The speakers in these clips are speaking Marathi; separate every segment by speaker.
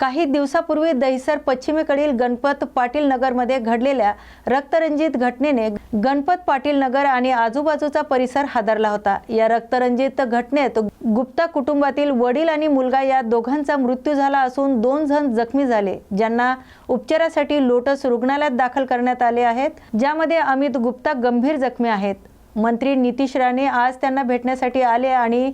Speaker 1: काही दिवसापूर्वी दहिसर पश्चिमेकडील गणपत पाटील नगरमध्ये घडलेल्या रक्तरंजित घटनेने गणपत पाटील नगर आणि आजूबाजूचा परिसर हादरला होता. या रक्तरंजित घटनेत गुप्ता कुटुंबातील वडील आणि मुलगा या दोघांचा मृत्यू झाला असून दोन जण जखमी झाले ज्यांना उपचारासाठी लोटस रुग्णालयात दाखल करण्यात आले आहेत ज्यामध्ये अमित गुप्ता गंभीर जखमी आहेत. मंत्री नितीश राणे आज त्यांना भेटण्यासाठी आले आणि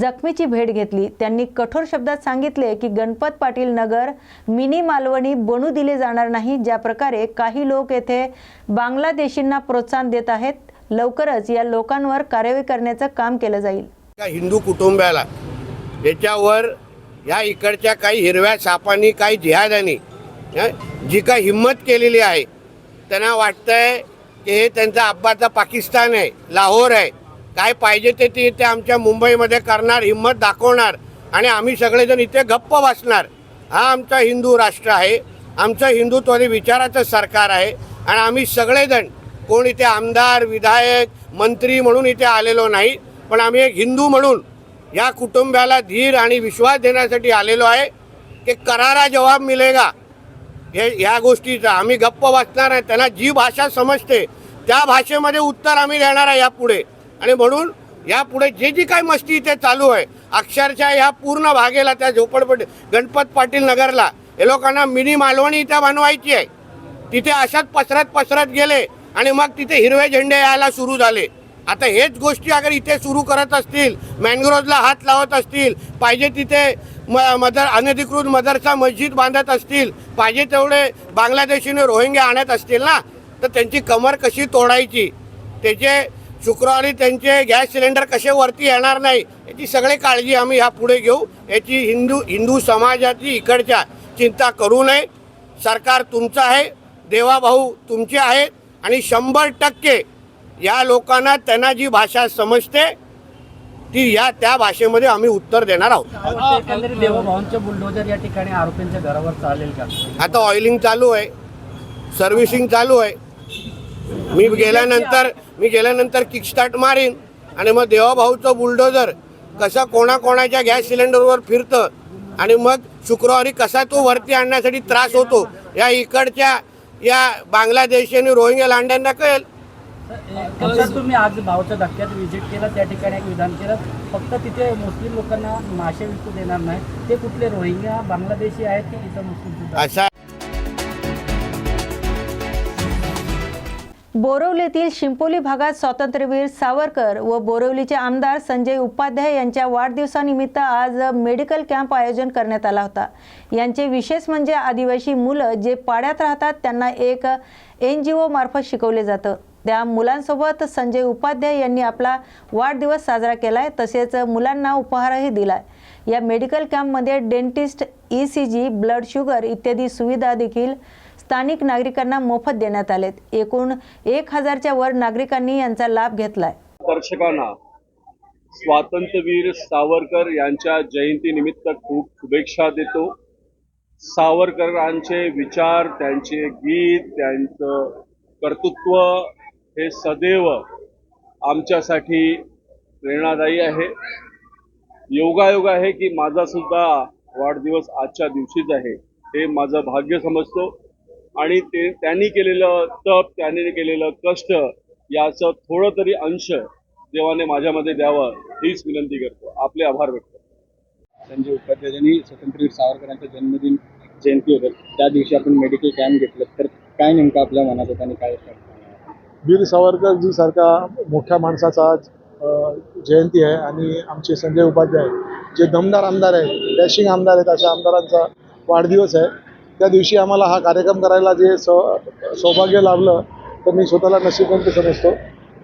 Speaker 1: जखमीची भेट घेतली. त्यांनी कठोर शब्दात सांगितले की गणपत पाटील नगर मिनी मालवणी बनू दिले जाणार नाही. ज्या प्रकारे काही लोक येथे बांगलादेशींना प्रोत्साहन देत आहेत लवकरच या लोकांवर कारवाई करण्याचं काम केलं जाईल.
Speaker 2: हिंदू कुटुंबाला याच्यावर या इकडच्या काही हिरव्या सापांनी काही जिहादानी जी काही हिंमत केलेली आहे त्यांना वाटतंय की हे त्यांचा अब्बाचा पाकिस्तान आहे लाहोर आहे. काय पाहिजे ते ते इथे आमच्या मुंबईमध्ये करणार हिंमत दाखवणार. आणि आम्ही सगळेजण इथे गप्प बसणार. हा आमचा हिंदू राष्ट्र आहे. आमचं हिंदुत्वादी विचाराचं सरकार आहे. आणि आम्ही सगळेजण कोण इथे आमदार विधायक मंत्री म्हणून इथे आलेलो नाही पण आम्ही एक हिंदू म्हणून या कुटुंबाला धीर आणि विश्वास देण्यासाठी आलेलो आहे की करारा जवाब मिलेगा. हे ह्या गोष्टीचा आम्ही गप्प वाचणार आहे. त्यांना जी भाषा समजते त्या भाषेमध्ये उत्तर आम्ही देणार आहे यापुढे. आणि म्हणून यापुढे जे जी काही मस्ती इथे चालू आहे अक्षरशः ह्या पूर्ण भागेला त्या झोपडपट्टी गणपत पाटील नगरला हे लोकांना मिनी मालवणी इथे बनवायची आहे. तिथे अशाच पसरत पसरत गेले आणि मग तिथे हिरवे झेंडे यायला सुरू झाले. आता हेच गोष्टी अगर इथे सुरू करत असतील मॅनग्रोजला हात लावत असतील पाहिजे तिथे म मदर अनधिकृत मदरसा मस्जिद बांधत असतील पाहिजे तेवढे बांगलादेशीने रोहिंग्या आणत असतील ना? तर त्यांची कमर कशी तोडायची? त्याचे शुक्रवारी त्यांचे गॅस सिलेंडर कसे वरती येणार नाही याची सगळी काळजी आम्ही ह्या पुढे घेऊ. याची हिंदू हिंदू समाजाची इकडच्या चिंता करू नये. सरकार तुमचं आहे देवाभाऊ तुमचे आहेत आणि शंभर टक्के या लोकांना त्यांना जी भाषा समजते ती या त्या भाषेमध्ये आम्ही उत्तर देणार आहोत.
Speaker 3: बुलडोजर या ठिकाणी आरोपींच्या घरावर चालेल का?
Speaker 2: आता ऑइलिंग चालू आहे सर्व्हिसिंग चालू आहे. मी गेल्यानंतर मी गेल्यानंतर किकस्टार्ट मारीन आणि मग देवाभाऊचं बुलडोजर कसा कोणाकोणाच्या गॅस सिलेंडरवर फिरतं आणि मग शुक्रवारी कसा तो वरती आणण्यासाठी त्रास होतो या इकडच्या या बांगलादेशी आणि रोहिंग्या लांड्यांना कळेल.
Speaker 3: तुम्ही आज भावच्या धक्क्यात केलं त्या ठिकाणी एक विधान केलं. फक्त तिथे मुस्लिम लोकांना मासे विकू देणार नाही. ते कुठले रोहिंग्या बांगलादेशी आहेत की मुस्लिम?
Speaker 2: असा
Speaker 1: बोरवलीतील शिंपोली भागात स्वातंत्र्यवीर सावरकर व बोरवलीचे आमदार संजय उपाध्याय यांच्या वाढदिवसानिमित्त आज मेडिकल कॅम्प आयोजन करण्यात आला होता. यांचे विशेष म्हणजे आदिवासी मुलं जे पाड्यात राहतात त्यांना एक एन जी ओ मार्फत शिकवले जातं. त्या मुलांसोबत संजय उपाध्याय यांनी आपला वाढदिवस साजरा केला आहे तसेच मुलांना उपहारही दिलाय. या मेडिकल कॅम्पमध्ये dentist E C G blood sugar इत्यादी सुविधा देखील स्थानिक नागरिकांना मोफत देण्यात आलेत. एकूण एक हजारच्या वर नागरिकांनी यांचा लाभ घेतलाय.
Speaker 4: दर्शकांना स्वातंत्र्यवीर सावरकर यांच्या जयंतीनिमित्त खूप शुभेच्छा देतो. सावरकरांचे विचार त्यांचे गीत त्यांचं कर्तृत्व हे सदैव आमच्यासाठी प्रेरणादायी आहे. योगायोग आहे की माझा सुद्धा वाढदिवस आजच्या दिवशीच आहे हे माझं भाग्य समजतो. आणि ते त्यांनी केलेलं तप त्यांनी केलेलं कष्ट याचं थोडं तरी अंश देवाने माझ्यामध्ये द्यावं हीच विनंती करतो. आपले आभार व्यक्त करतो.
Speaker 5: संजय उपाध्याय यांनी स्वातंत्र्यवीर सावरकरांचा जन्मदिन जयंती होतं. त्या दिवशी आपण मेडिकल कॅम्प घेतलं. तर काय नेमकं आपल्या मनात होतं आणि काय
Speaker 6: वीर सावरकरजी सारखा मोठ्या माणसाचा आज जयंती आहे आणि आमचे संजय उपाध्याय जे दमदार आमदार आहेत डॅशिंग आमदार आहेत अशा आमदारांचा वाढदिवस आहे. त्या दिवशी आम्हाला हा कार्यक्रम करायला जे सौ सौभाग्य लाभलं तर मी स्वतःला नशीबवंत समजतो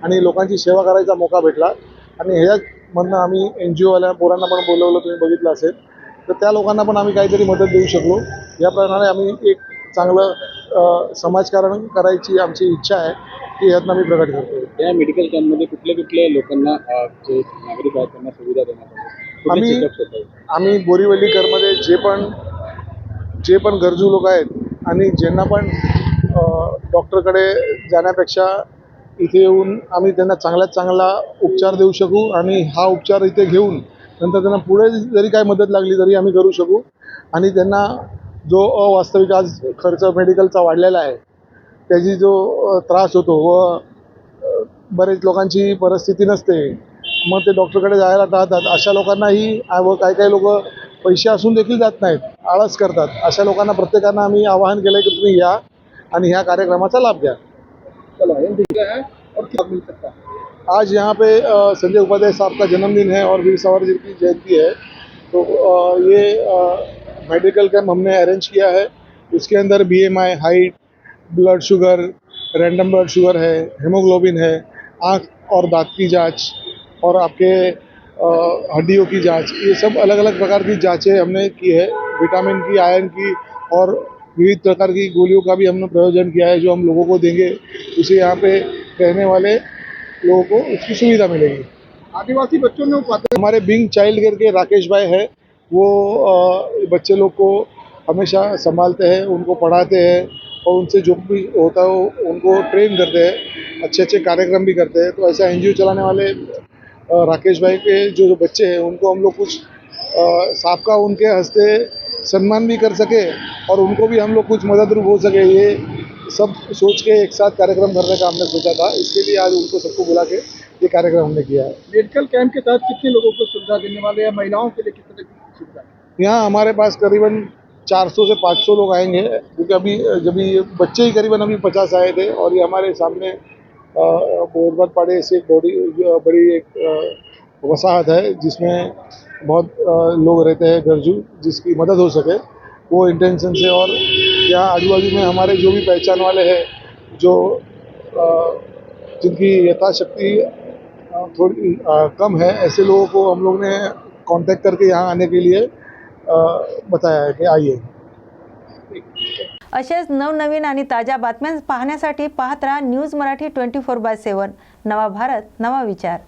Speaker 6: आणि लोकांची सेवा करायचा मोका भेटला. आणि ह्याच मधनं आम्ही एन जी ओवाल्या पोरांना पण बोलवलं तुम्ही बघितलं असेल. तर त्या लोकांना पण आम्ही काहीतरी मदत देऊ शकलो. याप्रमाणे आम्ही एक चांगलं समाजकारण करायची आमची इच्छा आहे ती यातनं आम्ही प्रकट करतो.
Speaker 5: या मेडिकल कॅम्पमध्ये कुठल्या कुठल्या लोकांना जे नागरिक आहेत त्यांना सुविधा देण्यात
Speaker 6: आम्ही-? आम्ही बोरीवलीकरमध्ये जे पण जे पण गरजू लोक आहेत आणि ज्यांना पण डॉक्टरकडे जाण्यापेक्षा इथे येऊन आम्ही त्यांना चांगल्यात चांगला उपचार देऊ शकू आणि हा उपचार इथे घेऊन नंतर त्यांना पुढे जरी काय मदत लागली तरी आम्ही करू शकू. आणि त्यांना जो अवास्तविक आज खर्च मेडिकलचा वाढलेला आहे त्याची जो त्रास होतो व बरेच लोकांची परिस्थिती नसते मग ते डॉक्टरकडे जायला टाळतात. अशा लोकांनाही व काही काही लोक पैसे असून देखील जात नाहीत. आळस करतात. अशा लोकांना प्रत्येकांना आम्ही आवाहन केलं की तुम्ही या आणि ह्या कार्यक्रमाचा लाभ घ्या. आज यहाँ पे संजय उपाध्याय साहब का जन्मदिन है और वीर सावरकर जी की जयंती है. तो ये मेडिकल कैंप हमने अरेंज किया है. उसके अंदर BMI height blood sugar random blood sugar है हेमोग्लोबिन है, आँख और दांत की जाँच और आपके हड्डियों की जाँच ये सब अलग अलग प्रकार की जांचें हमने की है। विटामिन की आयरन की और विविध प्रकार की गोलियों का भी हमने प्रयोजन किया है जो हम लोगों को देंगे। उसे यहाँ पे रहने वाले लोगों को उसकी सुविधा मिलेगी।
Speaker 5: आदिवासी बच्चों ने
Speaker 6: हमारे बिंग चाइल्ड केयर के राकेश भाई है। वो बच्चे लोग को हमेशा संभालते हैं उनको पढ़ाते हैं और उनसे जो भी होता है वो उनको ट्रेन करते हैं अच्छे अच्छे कार्यक्रम भी करते हैं। तो ऐसा एनजीओ चलाने वाले राकेश भाई के जो जो बच्चे हैं उनको हम लोग कुछ अ, साहब का उनके हँसते सम्मान भी कर सके और उनको भी हम लोग कुछ मदद रूप हो सके ये सब सोच के एक साथ कार्यक्रम करने का हमने सोचा था। इसके लिए आज उनको सबको बुला के ये कार्यक्रम हमने किया है।
Speaker 5: मेडिकल कैंप के तहत कितने लोगों को सुविधा देने वाले हैं महिलाओं के लिए कितने की सुविधा
Speaker 6: यहाँ हमारे पास करीबन 400 से 500 लोग आएँगे क्योंकि अभी जब ये बच्चे ही करीबन अभी 50 आए थे और ये हमारे सामने बोरबत पाड़े से एक बड़ी बड़ी एक वसाहत है, जिसमें बहुत लोग रहते हैं, गरजू, जिसकी मदद हो सके, वो इंटेंशन से और यहाँ आजू बाजू में हमारे जो भी पहचान वाले हैं, जो जिनकी यथाशक्ति थोड़ी कम है, ऐसे लोगों को हम लोग ने कांटेक्ट करके यहाँ आने के लिए बताया है कि आइए।
Speaker 1: असेच नवनवीन आणि ताज्या बातम्या पाहण्यासाठी पाहत राहा news Marathi twenty four by seven. नवा भारत नवा विचार.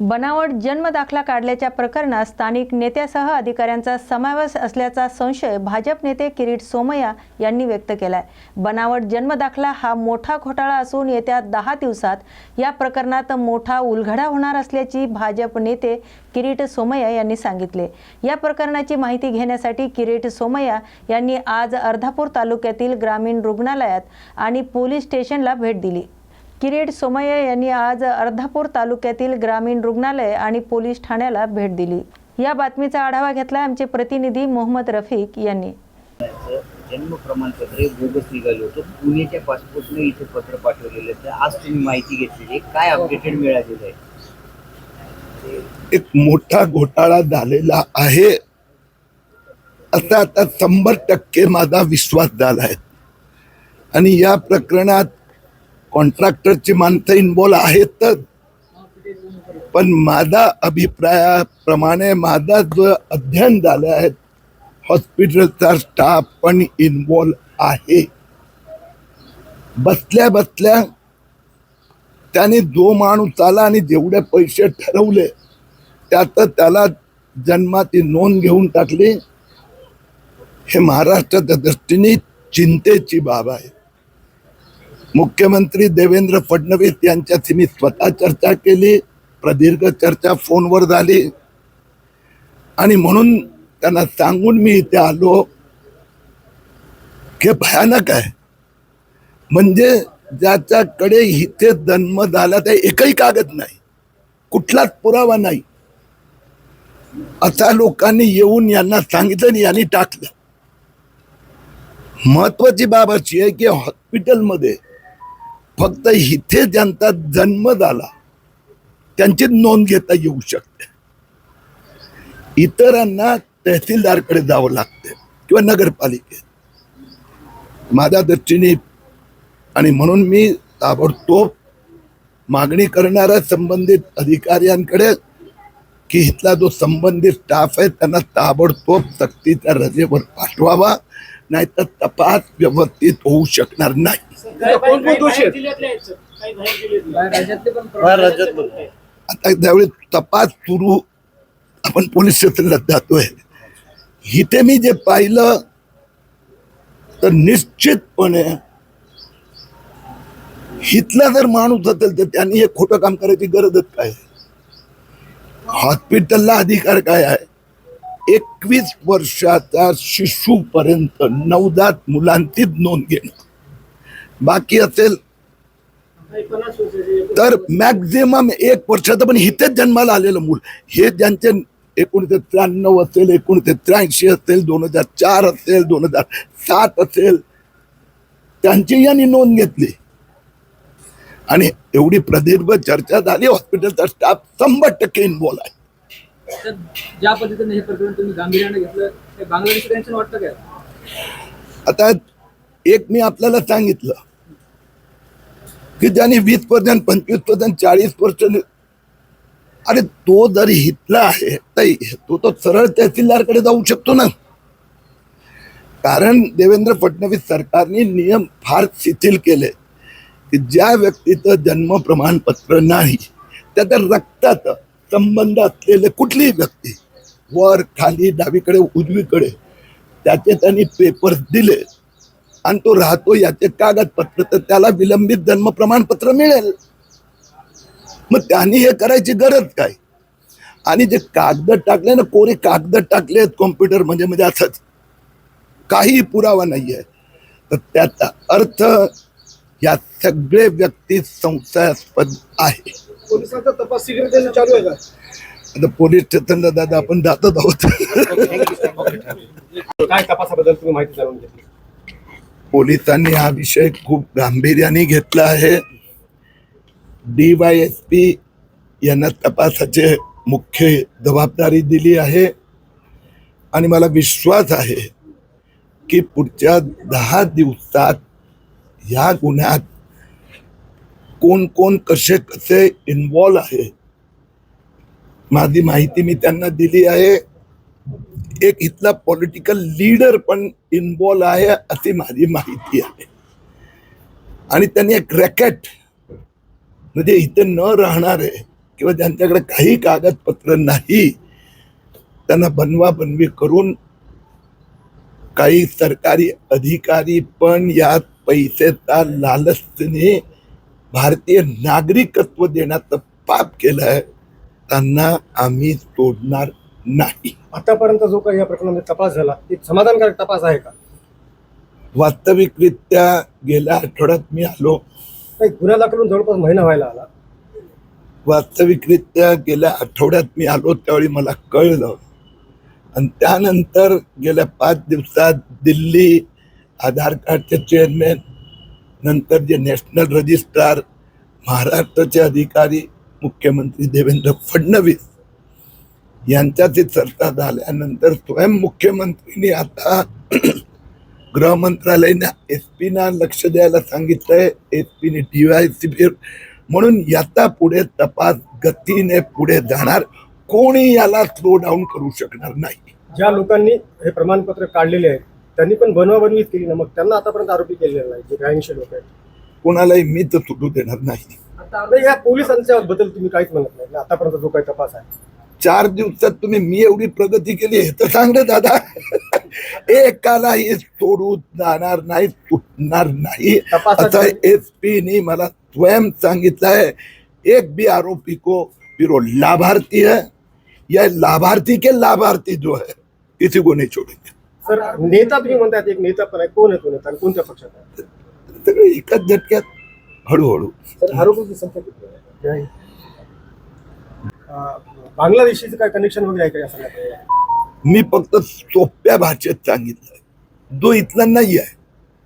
Speaker 1: बनावट जन्म दाखला काढल्याच्या प्रकरणात स्थानिक नेत्यासह अधिकाऱ्यांचा समावेश असल्याचा संशय भाजप नेते किरीट सोमय्या यांनी व्यक्त केलाय. बनावट जन्म दाखला हा मोठा घोटाळा असून येत्या दहा दिवसात या प्रकरणात मोठा उलघडा होणार असल्याची भाजप नेते किरीट सोमय्या यांनी सांगितले. या प्रकरणाची माहिती घेण्यासाठी किरीट सोमय्या यांनी आज अर्धापूर तालुक्यातील ग्रामीण रुग्णालयात आणि पोलीस स्टेशनला भेट दिली. किरीट सोमय्या यांनी आज अर्धापूर तालुक्यातील ग्रामीण रुग्णालय आणि पोलीस ठाण्याला भेट दिली. या बातमीचा आढावा घेतला आमचे प्रतिनिधी मोहम्मद रफिक यांनी.
Speaker 7: जन्म प्रमाणपत्र बोगस निघालं होतं. पुण्याच्या पासपोर्टने इथे पत्र पाठवलेलं आहे. आज तुम्ही माहिती घेतलेली काय अपडेटेड मिळालेलं आहे?
Speaker 8: एक मोठा घोटाळा झालेला आहे. असा आता शंभर टक्के माझा विश्वास झाला आहे. आणि या प्रकरणात कॉन्ट्रॅक्टरची माणसं इन्वॉल्व आहेतच पण माझा अभिप्रायाप्रमाणे माझा जो अध्ययन झालं आहे हॉस्पिटलचा स्टाफ पण इन्वॉल्व आहे. बसल्या बसल्या त्याने जो माणूस आला आणि जेवढे पैसे ठरवले त्यात त्याला जन्माची नोंद घेऊन टाकली. हे महाराष्ट्राच्या दृष्टीने चिंतेची बाब आहे. मुख्यमंत्री देवेंद्र फडणवीस यांच्याशी मी स्वतः चर्चा केली. प्रदीर्घ चर्चा फोनवर झाली. आणि म्हणून त्यांना सांगून मी इथे आलो. हे भयानक आहे. म्हणजे ज्याच्याकडे इथे जन्म झाला ते एकही कागद नाही. कुठलाच पुरावा नाही. असा लोकांनी येऊन यांना सांगितलं आणि यांनी टाकलं. महत्वाची बाब अशी आहे की हॉस्पिटलमध्ये फक्त इथे ज्यांचा जन्म झाला त्यांची नोंद घेता येऊ शकते. इतरांना तहसीलदारकडे जावं लागते किंवा नगरपालिकेत. माझ्या दृष्टीने आणि म्हणून मी ताबडतोब मागणी करणाऱ्या संबंधित अधिकाऱ्यांकडे की इथला जो संबंधित स्टाफ आहे त्यांना ताबडतोब सक्तीच्या रजेवर पाठवावा. नाहीतर तपास व्यवस्थित होऊ शकणार नाही. आता ज्यावेळी तपास सुरू आपण पोलीस स्टेशनला जातोय. इथे मी जे पाहिलं तर निश्चितपणे इथला जर माणूस असेल तर त्यांनी हे खोटं काम करायची गरजच काय हॉस्पिटलला अधिकार काय आहे? एकवीस वर्षाचा शिशूपर्यंत नवजात मुलांचीच नोंद घेणं. बाकी असेल तर मॅक्झिमम एक वर्षाचं पण इथेच जन्माला आलेलं मूल. हे ज्यांचे एकोणीसशे त्र्याण्णव असेल एकोणीसशे त्र्याऐंशी असेल दोन हजार चार असेल दोन हजार सात असेल त्यांची यांनी नोंद घेतली. आणि एवढी प्रदीर्घ चर्चा झाली हॉस्पिटलचा स्टाफ शंभर टक्के इन्व्हॉल्व आहे.
Speaker 5: तर ज्या पद्धतीने हे प्रकरण तुम्ही गांभीर्याने घेतलं ते बांगलादेश टेन्शन वाटतं काय?
Speaker 8: आता एक मी आपल्याला सांगितलं की ज्याने वीस पर्सेंट पंचवीस पर्सेंट चाळीस पर्सेंट अरे तो जर हितला आहे तर तो तर सरळ तहसीलदारकडे जाऊ शकतो ना. कारण देवेंद्र फडणवीस सरकारने नियम फार शिथिल केले की ज्या व्यक्तीचं जन्म प्रमाणपत्र नाही त्याचं रक्तात संबंध असलेले कुठलीही व्यक्ती वर खाली डावीकडे उजवीकडे त्याचे त्यांनी पेपर्स दिले. आणि तो राहतो याचे कागदपत्र तर त्याला विलंबित जन्म प्रमाणपत्र मिळेल. मग त्यांनी हे करायची गरज काय? आणि जे कागद टाकले ना कोरे कागद टाकले कॉम्प्युटर म्हणजे म्हणजे असंच. काही पुरावा नाही आहे तर त्याचा अर्थ या सगळे व्यक्ती संशयास्पद आहे.
Speaker 6: पोलिसांचा तपास चालू आहे का?
Speaker 8: आता पोलीस स्टेशनला दादा आपण जातच आहोत.
Speaker 6: काय तपासाबद्दल तुम्ही माहिती जाणून घेतली?
Speaker 8: पोलिसांनी हा विषय खूप गांभीर्याने घेतला आहे. डी वाय एस पी यांना तपासाचे मुख्य जबाबदारी दिली आहे. आणि मला विश्वास आहे की पुढच्या दहा दिवसात ह्या गुन्ह्यात कोण कोण कसे कसे इन्वॉल्व आहे? माझी माहिती मी त्यांना दिली आहे. एक इथला पॉलिटिकल लीडर पण इन्वॉल्व आहे अशी माझी माहिती आहे. आणि त्यांनी एक रॅकेट म्हणजे इथे न राहणारे किंवा ज्यांच्याकडे काही कागदपत्र नाही त्यांना बनवा बनवी करून काही सरकारी अधिकारी पण यात पैसेचा लालचने भारतीय नागरिकत्व देण्याचं पाप केलं आहे त्यांना आम्ही सोडणार नाही.
Speaker 6: आतापर्यंत जो काही या प्रकरणामध्ये तपास झाला ते समाधानकारक तपास आहे का?
Speaker 8: वास्तविकरित्या गेल्या आठवड्यात मी आलो.
Speaker 6: नाही गुन्हा दाखल होऊन जवळपास महिना व्हायला आला.
Speaker 8: वास्तविकरित्या गेल्या आठवड्यात मी आलो त्यावेळी मला कळलं. आणि त्यानंतर गेल्या पाच दिवसात दिल्ली आधार कार्डचे चेअरमॅन नंतर जे नॅशनल रजिस्ट्रार महाराष्ट्राचे अधिकारी मुख्यमंत्री देवेंद्र फडणवीस यांच्याची चर्चा झाल्यानंतर स्वयं मुख्यमंत्रीने आता गृह मंत्रालयाने एस पीना लक्ष द्यायला सांगितलंय. एस पीने डीवायसी म्हणून याचा पुढे तपास गतीने पुढे जाणार. कोणी याला स्लो डाऊन करू शकणार नाही.
Speaker 6: ज्या लोकांनी हे प्रमाणपत्र काढलेले आहे त्यांनी पण बनवाबनवीच केली ना. मग त्यांना आतापर्यंत आरोपी केलेला नाही जे ब्याऐंशी लोक आहेत.
Speaker 8: कोणालाही मी तर सुटू देणार नाही.
Speaker 6: नाही या पोलिसांच्या बद्दल तुम्ही काहीच म्हणत नाही ना. आतापर्यंत जो काही तपास आहे.
Speaker 8: चार दिवसात तुम्ही मी एवढी प्रगती केली हे तर सांग रे दादा. एकालाही सोडू जाणार नाही सुटणार नाही. असं एस पी मला स्वयं सांगितलं है एक भी आरोपी को फिर वो लाभार्थी है. या लाभार्थी के लाभार्थी जो है किसी को नहीं छोड़ेंगे.
Speaker 6: सर नेता तुम्ही म्हणतात एक नेता पण आहे. कोण आहे तो नेता आणि कोणत्या पक्षात आहे?
Speaker 8: सगळे एकाच झटक्यात हळूहळू.
Speaker 6: सर आरोपीची संख्या किती आहे? अं, बांगलादेशीचं काय कनेक्शन वगैरे आहे का या सगळ्यात?
Speaker 8: मी फक्त सोप्या भाषेत सांगितलं जो इथला नाही आहे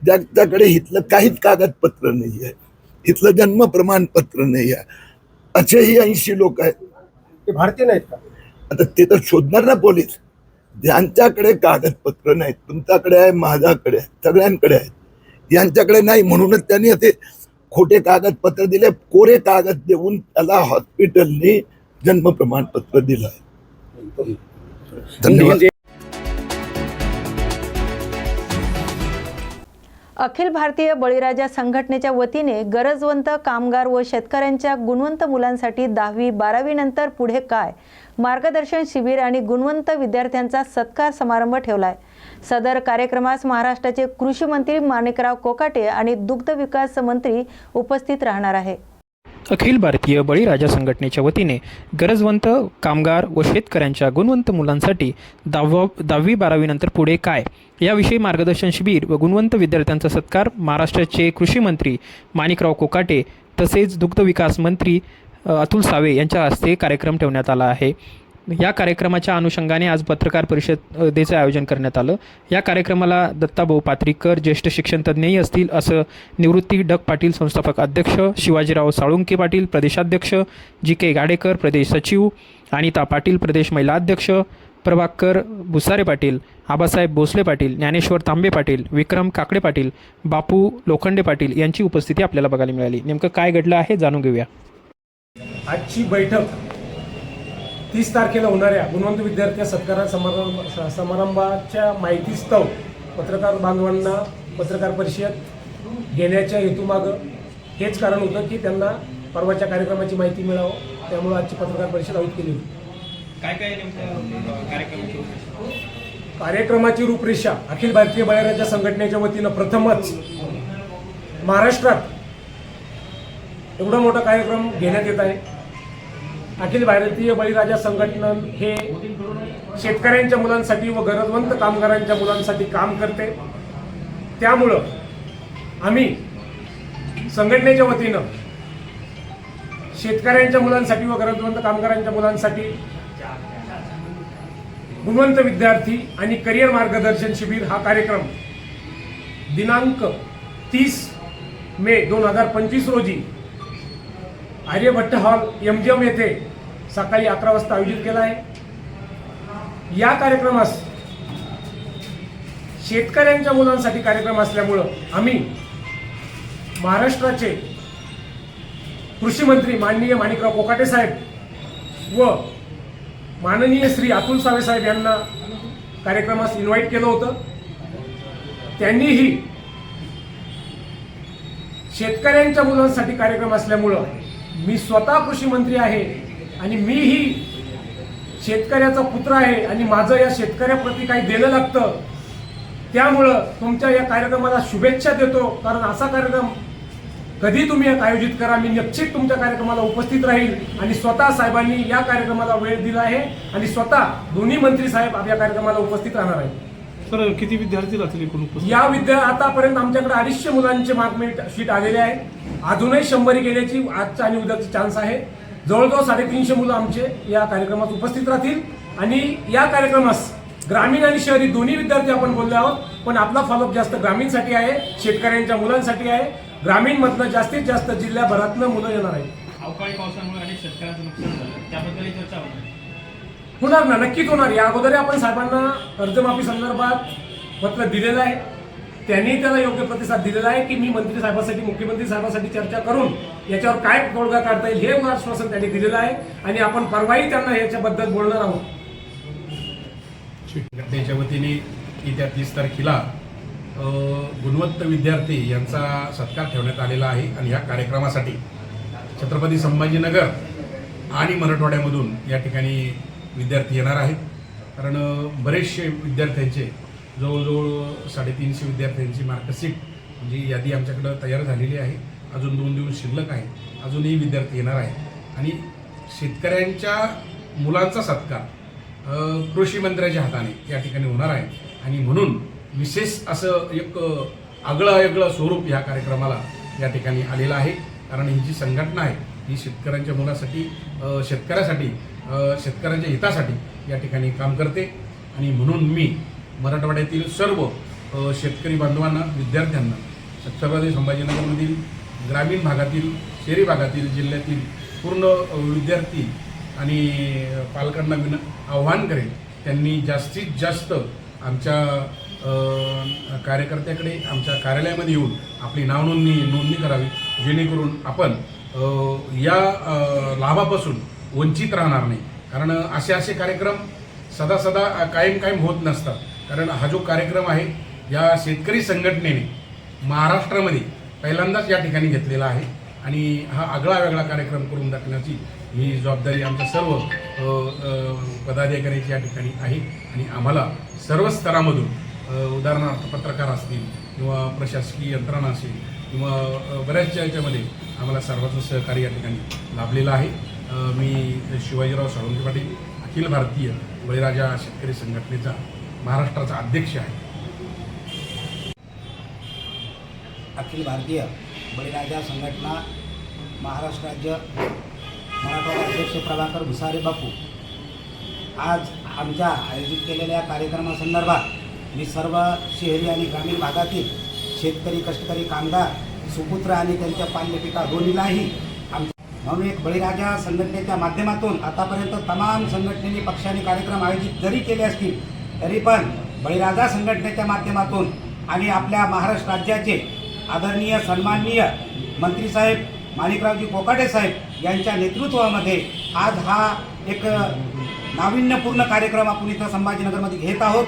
Speaker 8: ज्याच्याकडे इथलं काहीच कागदपत्र नाही आहे इथलं जन्म प्रमाणपत्र नाही आहे असेही ऐंशी लोक आहेत.
Speaker 6: ते भारतीय नाहीत का?
Speaker 8: आता ते तर शोधणार ना पोलीस. ज्यांच्याकडे कागदपत्र नाहीत तुमच्याकडे आहे माझ्याकडे आहे सगळ्यांकडे आहेत. यांच्याकडे नाही म्हणूनच त्यांनी असे खोटे कागदपत्र दिले कोरे कागद देऊन त्याला हॉस्पिटलने जन्म प्रमाणपत्र दिलं आहे. धन्यवाद.
Speaker 1: अखिल भारतीय बळीराजा संघटनेच्या वतीने गरजवंत कामगार व शेतकऱ्यांच्या गुणवंत मुलांसाठी दहावी बारावी नंतर पुढे काय? मार्गदर्शन शिबिर आणि गुणवंत विद्यार्थ्यांचा सत्कार समारंभ ठेवला आहे सदर कार्यक्रमास महाराष्ट्राचे कृषी मंत्री माणिकराव कोकाटे आणि दुग्ध विकास मंत्री उपस्थित राहणार आहे.
Speaker 9: अखिल भारतीय बळीराजा संघटनेच्या वतीने गरजवंत कामगार व शेतकऱ्यांच्या गुणवंत मुलांसाठी दहावा दहावी बारावीनंतर पुढे काय? याविषयी मार्गदर्शन शिबिर व गुणवंत विद्यार्थ्यांचा सत्कार महाराष्ट्राचे कृषी मंत्री माणिकराव कोकाटे तसेच दुग्ध विकास मंत्री अतुल सावे यांच्या हस्ते कार्यक्रम ठेवण्यात आला आहे. या कार्यक्रमाच्या अनुषंगाने आज पत्रकार परिषदेचं आयोजन करण्यात आलं. या कार्यक्रमाला दत्ताभाऊ पात्रीकर ज्येष्ठ शिक्षणतज्ज्ञही असतील असं निवृत्ती डग पाटील संस्थापक अध्यक्ष शिवाजीराव साळुंके पाटील प्रदेशाध्यक्ष जी के गाडेकर प्रदेश सचिव अनिता पाटील प्रदेश महिला अध्यक्ष प्रभाकर भुसारे पाटील आबासाहेब भोसले पाटील ज्ञानेश्वर तांबे पाटील विक्रम काकडे पाटील बापू लोखंडे पाटील यांची उपस्थिती आपल्याला बघायला मिळाली. नेमकं काय घडलं आहे जाणून घेऊया.
Speaker 10: आजची बैठक तीस तारखेला होणाऱ्या गुणवंत विद्यार्थी सत्कार समारंभ समारंभाच्या माहितीस्तव पत्रकार बांधवांना पत्रकार परिषद घेण्याच्या हेतूमागं हेच कारण होतं की त्यांना परवाच्या कार्यक्रमाची माहिती मिळावं. त्यामुळे आजची पत्रकार परिषद आयोजित केली होती.
Speaker 9: काय काय नेमकं कार्यक्रम
Speaker 10: कार्यक्रमाची रूपरेषा अखिल भारतीय बळीराजा संघटनेच्या वतीनं प्रथमच महाराष्ट्रात एवढा मोठा कार्यक्रम घेण्यात येत आहे. अखिल भारतीय बळीराजा संघटन हे शेतकऱ्यांच्या मुलांसाठी व गरजवंत कामगारांच्या मुलांसाठी काम करते. त्यामुळं आम्ही संघटनेच्या वतीनं शेतकऱ्यांच्या मुलांसाठी व गरजवंत कामगारांच्या मुलांसाठी गुणवंत विद्यार्थी आणि करिअर मार्गदर्शन शिबिर हा कार्यक्रम दिनांक तीस मे दोन हजार पंचवीस रोजी Aryabhatta hall M G M येथे सकाळी अकरा वाजता आयोजित केला आहे. या कार्यक्रमास शेतकऱ्यांच्या मुलांसाठी कार्यक्रम असल्यामुळं आम्ही महाराष्ट्राचे कृषी मंत्री माननीय माणिकराव कोकाटे साहेब व माननीय श्री अतुल सावे साहेब यांना कार्यक्रमास इन्व्हाइट केलं होतं. त्यांनीही शेतकऱ्यांच्या मुलांसाठी कार्यक्रम असल्यामुळं मी स्वतः कृषी मंत्री आहे आणि मीही शेतकऱ्याचा पुत्र आहे आणि माझं या शेतकऱ्याप्रती काही देणं लागतं त्यामुळं तुमच्या या कार्यक्रमाला शुभेच्छा देतो. कारण असा कार्यक्रम कधी तुम्ही एक आयोजित करा. मी निश्चित तुमच्या कार्यक्रमाला उपस्थित राहील आणि स्वतः साहेबांनी या कार्यक्रमाला वेळ दिला आहे आणि स्वतः दोन्ही मंत्री साहेब या कार्यक्रमाला उपस्थित राहणार आहेत.
Speaker 11: सर किती विद्यार्थी राहतील एकूण उपस्थित?
Speaker 10: या विद्या आतापर्यंत आमच्याकडे अडीचशे मुलांचे मार्कशीट शीट आलेले आहे. अजूनही शंभरी गेल्याची आजचा आणि उद्याचा चान्स आहे. जवळजवळ साडेतीनशे मुलं आमचे या कार्यक्रमात उपस्थित राहतील. आणि या कार्यक्रमास ग्रामीण आणि शहरी दोन्ही विद्यार्थी आपण बोलले आहोत. पण आपला फॉलोअप जास्त ग्रामीणसाठी आहे शेतकऱ्यांच्या मुलांसाठी आहे. ग्रामीण मधनं जास्तीत जास्त जिल्ह्याभरातनं मुलं येणार आहेत.
Speaker 9: अवकाळी पावसामुळे अनेक शेतकऱ्यांचं नुकसान झालं. त्याबद्दलही चर्चा होणार
Speaker 10: होणार ना नक्कीच होणार. या अगोदर आपण साहेबांना कर्जमाफी संदर्भात पत्र दिलेलं आहे. त्यांनी त्याला योग्य प्रतिसाद दिलेला आहे की मी मंत्री साहेबांसाठी मुख्यमंत्री साहेबांसाठी चर्चा करून याच्यावर काय तोडगा काढता येईल हे आश्वासन त्यांनी दिलेलं आहे आणि आपण परवाही त्यांना याच्याबद्दल बोलणार आहोत.
Speaker 11: संघटनेच्या वतीने येत्या तीस तारखेला अ, गुणवंत विद्यार्थी यांचा सत्कार ठेवण्यात आलेला आहे आणि ह्या कार्यक्रमासाठी छत्रपती संभाजीनगर आणि मराठवाड्यामधून या ठिकाणी विद्यार्थी येणार आहेत. कारण बरेचसे विद्यार्थ्यांचे जवळजवळ साडेतीनशे विद्यार्थ्यांची मार्कशीट म्हणजे यादी आमच्याकडं तयार झालेली आहे. अजून दोन दिवस शिल्लक आहे. अजूनही विद्यार्थी येणार आहेत. आणि शेतकऱ्यांच्या मुलांचा सत्कार कृषी मंत्र्याच्या हाताने या ठिकाणी होणार आहे. आणि म्हणून विशेष असं एक आगळं आगळं स्वरूप ह्या कार्यक्रमाला या ठिकाणी आलेलं आहे. कारण ही जी संघटना आहे ही शेतकऱ्यांच्या मुलासाठी शेतकऱ्यासाठी शेतकऱ्यांच्या हितासाठी या ठिकाणी काम करते. आणि म्हणून मी मराठवाड्यातील सर्व शेतकरी बांधवांना विद्यार्थ्यांना छत्रपती संभाजीनगरमधील ग्रामीण भागातील शहरी भागातील जिल्ह्यातील पूर्ण विद्यार्थी आणि पालकांना विन आव्हान करेन त्यांनी जास्तीत जास्त आमच्या कार्यकर्त्याकडे आमच्या कार्यालयामध्ये येऊन आपली नावनोंदणी नोंदणी करावी. जेणेकरून आपण या लाभापासून वंचित राहणार नाही. कारण असे असे कार्यक्रम सदा सदा कायम कायम होत नसतात. कारण हा जो कार्यक्रम आहे या शेतकरी संघटनेने महाराष्ट्रामध्ये पहिल्यांदाच या ठिकाणी घेतलेला आहे. आणि हा आगळा वेगळा कार्यक्रम करून दाखवण्याची ही जबाबदारी आमच्या सर्व अ, पदाधिकाऱ्याची या ठिकाणी आहे. आणि आम्हाला सर्व स्तरामधून उदाहरणार्थ पत्रकार असतील किंवा प्रशासकीय यंत्रणा असेल किंवा बऱ्याचशा याच्यामध्ये आम्हाला सर्वांचं सहकार्य या ठिकाणी लाभलेलं आहे. मी शिवाजीराव साळुंके पाटील अखिल भारतीय बळीराजा शेतकरी संघटनेचा महाराष्ट्राचा अध्यक्ष आहे.
Speaker 12: अखिल भारतीय बळीराजा संघटना महाराष्ट्र राज्य मराठवाडा अध्यक्ष प्रभाकर भुसारे बापू. आज आमच्या आयोजित केलेल्या कार्यक्रमासंदर्भात मी सर्व शहरी आणि ग्रामीण भागातील शेतकरी कष्टकरी कामगार सुपुत्र आणि त्यांच्या पाल्यपिका दोन्हीलाही म्हणून एक बळीराजा संघटनेच्या माध्यमातून आतापर्यंत तमाम संघटनेने पक्षाने कार्यक्रम आयोजित जरी केले असतील तरी पण बळीराजा संघटनेच्या माध्यमातून आणि आपल्या महाराष्ट्र राज्याचे आदरणीय सन्माननीय मंत्रीसाहेब माणिकरावजी कोकाटे साहेब यांच्या नेतृत्वामध्ये आज हा एक नाविन्यपूर्ण कार्यक्रम आपण इथं संभाजीनगरमध्ये घेत आहोत.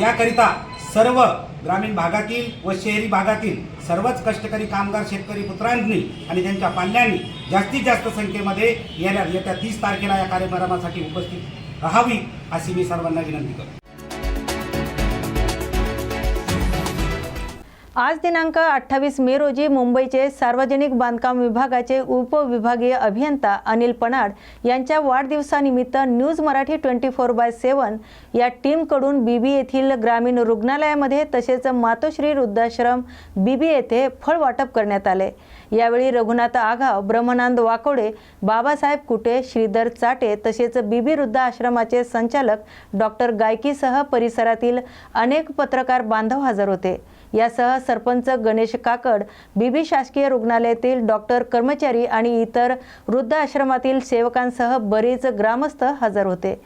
Speaker 12: याकरिता सर्व ग्रामीण भागातील व शहरी भागातील सर्वच कष्टकरी कामगार शेतकरी पुत्रांनी आणि त्यांच्या पाल्यांनी जास्तीत जास्त संख्येमध्ये येण्या येत्या तीस तारखेला या कार्यक्रमासाठी उपस्थित राहावी अशी मी सर्वांना विनंती करतो.
Speaker 1: आज दिनांक अठ्ठावीस मे रोजी मुंबईचे सार्वजनिक बांधकाम विभागाचे उपविभागीय अभियंता अनिल पनाड यांच्या वाढदिवसानिमित्त news Marathi twenty four by seven या टीमकडून बीबी येथील ग्रामीण रुग्णालयामध्ये तसेच मातोश्री वृद्धाश्रम बीबी येथे फळ वाटप करण्यात आले. यावेळी रघुनाथ आघाव ब्रह्मानंद वाकोडे बाबासाहेब कुटे श्रीधर चाटे तसेच बीबी वृद्ध आश्रमाचे संचालक डॉक्टर गायकीसह परिसरातील अनेक पत्रकार बांधव हजर होते. यासह सरपंच गणेश काकड बीबी शासकीय रुग्णालयातील डॉक्टर कर्मचारी आणि इतर वृद्ध आश्रमातील सेवकांसह बरेच ग्रामस्थ हजर होते.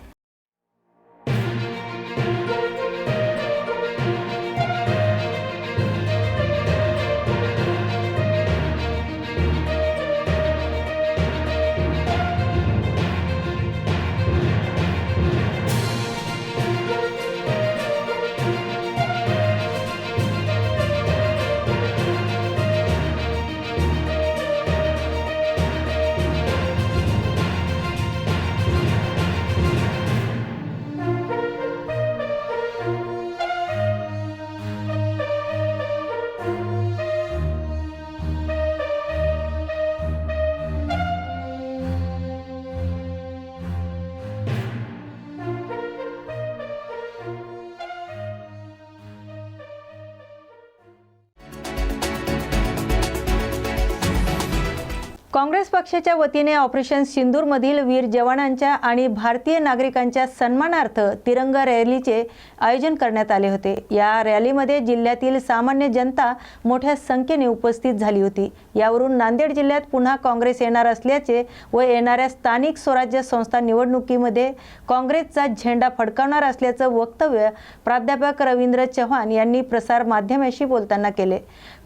Speaker 1: पक्षाच्या वतीने ऑपरेशन सिंदूरमधील वीर जवानांच्या आणि भारतीय नागरिकांच्या सन्मानार्थ तिरंगा रॅलीचे आयोजन करण्यात आले होते. या रॅलीमध्ये जिल्ह्यातील सामान्य जनता मोठ्या संख्येने उपस्थित झाली होती. यावरून नांदेड जिल्ह्यात पुन्हा काँग्रेस येणार असल्याचे व येणाऱ्या स्थानिक स्वराज्य संस्था निवडणुकीमध्ये काँग्रेसचा झेंडा फडकावणार असल्याचं वक्तव्य प्राध्यापक रवींद्र चव्हाण यांनी प्रसार माध्यमाशी बोलताना केले.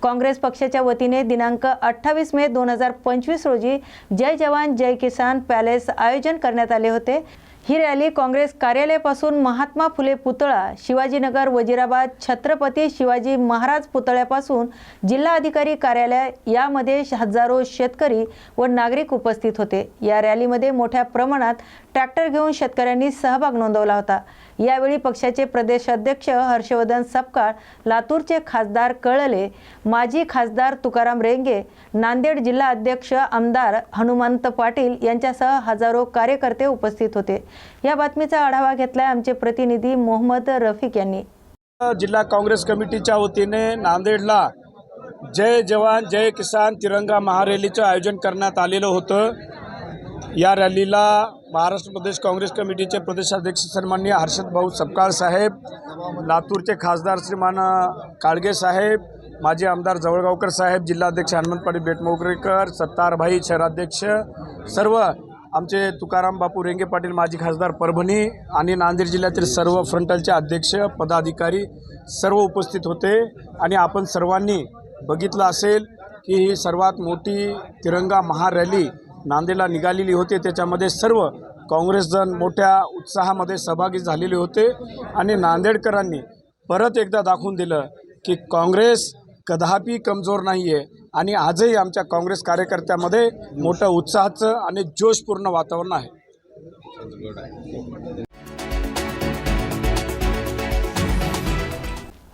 Speaker 1: काँग्रेस पक्षाच्या वतीने दिनांक अठ्ठावीस मे दोन हजार पंचवीस रोजी जय जवान जय किसान पॅलेस आयोजन करण्यात आले होते. ही रॅली काँग्रेस कार्यालयापासून महात्मा फुले पुतळा शिवाजीनगर वजिराबाद छत्रपती शिवाजी महाराज पुतळ्यापासून जिल्हाधिकारी कार्यालय यामध्ये हजारो शेतकरी व नागरिक उपस्थित होते. या रॅलीमध्ये मोठ्या प्रमाणात ट्रॅक्टर घेऊन शेतकऱ्यांनी सहभाग नोंदवला होता. यावेळी पक्षाचे प्रदेश अध्यक्ष हर्षवर्धन सपकाळ लातूरचे खासदार कळले माजी खासदार तुकाराम रेंगे नांदेड जिल्हा अध्यक्ष आमदार हनुमंत पाटील यांच्यासह हजारो कार्यकर्ते उपस्थित होते. या बातमीचा आढावा घेतलाय आमचे प्रतिनिधी मोहम्मद रफिक यांनी.
Speaker 13: जिल्हा काँग्रेस कमिटीच्या वतीने नांदेडला जय जवान जय किसान तिरंगा महारॅलीचं आयोजन करण्यात आलेलं होतं. या रॅलीला महाराष्ट्र प्रदेश काँग्रेस कमिटीचे प्रदेशाध्यक्ष सन्माननीय हर्षद भाऊ सपकाळ साहेब लातूरचे खासदार श्रीमान काळगे साहेब माजी आमदार जवळगावकर साहेब जिल्हाध्यक्ष हनुमंत पाटील बेटमोगरेकर सत्तारभाई शहराध्यक्ष सर्व आमचे तुकाराम बापू रेंगे पाटील माजी खासदार परभणी आणि नांदेड जिल्ह्यातील सर्व फ्रंटलचे अध्यक्ष पदाधिकारी सर्व उपस्थित होते. आणि आपण सर्वांनी बघितलं असेल की ही सर्वात मोठी तिरंगा महारॅली नांदेडला निघालेली होती. त्याच्यामध्ये सर्व काँग्रेसजण मोठ्या उत्साहामध्ये सहभागी झालेले होते आणि नांदेडकरांनी परत एकदा दाखवून दिलं की काँग्रेस कदापि कमजोर नाही आहे आणि आजही आमच्या काँग्रेस कार्यकर्त्यामध्ये मोठं उत्साहाचं आणि जोशपूर्ण वातावरण आहे.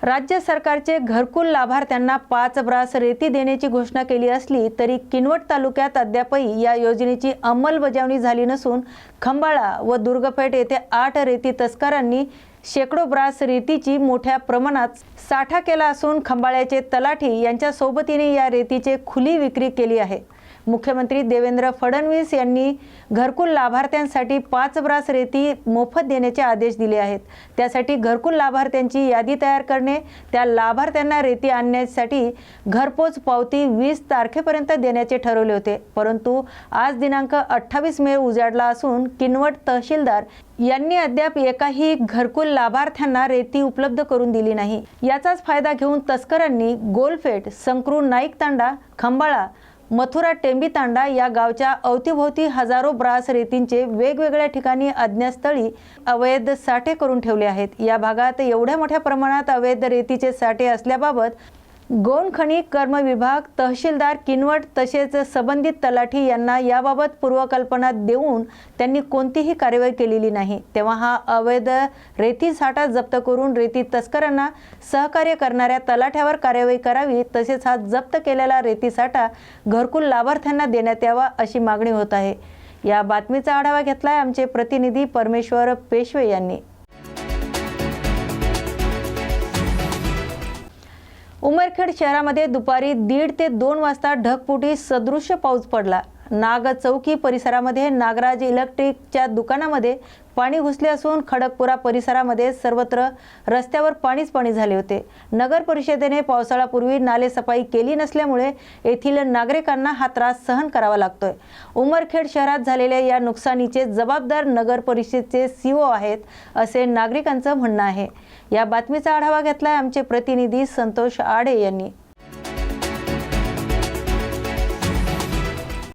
Speaker 1: राज्य सरकारचे घरकुल लाभार्थ्यांना पाच ब्रास रेती देण्याची घोषणा केली असली तरी किनवट तालुक्यात अद्यापही या योजनेची अंमलबजावणी झाली नसून खंबाळा व दुर्गपेठ येथे आठ रेती तस्करांनी शेकडो ब्रास रेतीची मोठ्या प्रमाणात साठा केला असून खंबाळ्याचे तलाठी यांच्या सोबतीने या रेतीचे खुली विक्री केली आहे. मुख्यमंत्री देवेंद्र फडणवीस यांनी घरकुल लाभार्थ्यांसाठी पाच ब्रास रेती मोफत देण्याचे आदेश दिले आहेत. त्यासाठी घरकुल लाभार्थ्यांची यादी तयार करणे त्या लाभार्थ्यांना रेती आणण्यासाठी घरपोच पावती वीस तारखेपर्यंत देण्याचे ठरवले होते. परंतु आज दिनांक अठ्ठावीस मे उजाडला असून किनवट तहसीलदार यांनी अद्याप एकाही घरकुल लाभार्थ्यांना रेती उपलब्ध करून दिली नाही. याचाच फायदा घेऊन तस्करांनी गोलफेट संक्रू नाईक तांडा खंबाळा मथुरा टेंबीतांडा या गावच्या अवतीभोवती हजारो ब्रास रेतींचे वेगवेगळ्या ठिकाणी अज्ञातस्थळी अवैध साठे करून ठेवले आहेत. या भागात एवढ्या मोठ्या प्रमाणात अवैध रेतीचे साठे असल्याबाबत गौण खनिक कर्म विभाग तहसीलदार किनवट तसेच संबंधित तलाठी यांना याबाबत पूर्वकल्पना देऊन त्यांनी कोणतीही कार्यवाही केलेली नाही. तेव्हा हा अवैध रेती साठा जप्त करून रेती तस्करांना सहकार्य करणाऱ्या तलाठ्यावर कार्यवाही करावी तसेच हा जप्त केलेला रेती साठा घरकुल लाभार्थ्यांना देण्यात यावा अशी मागणी होत आहे. या बातमीचा आढावा घेतला आहे आमचे प्रतिनिधी परमेश्वर पेशवे यांनी. उमरखेड शहरामध्ये दुपारी दीड ते दोन वाजता ढगफुटी सदृश्य पाऊस पडला. नाग चौकी परिसरामध्ये नागराज इलेक्ट्रिकच्या दुकानामध्ये पाणी घुसले असून खडकपुरा परिसरामध्ये सर्वत्र रस्त्यावर पाणीच पाणी झाले होते. नगर परिषदेने पावसाळ्यापूर्वी नालेसफाई केली नसल्यामुळे येथील नागरिकांना हा त्रास सहन करावा लागतोय. उमरखेड शहरात झालेल्या या नुकसानीचे जबाबदार नगर परिषदेचे सीओ आहेत असे नागरिकांचं म्हणणं आहे. या बातमीचा आढावा घेतलाय आमचे प्रतिनिधी संतोष आडे यांनी.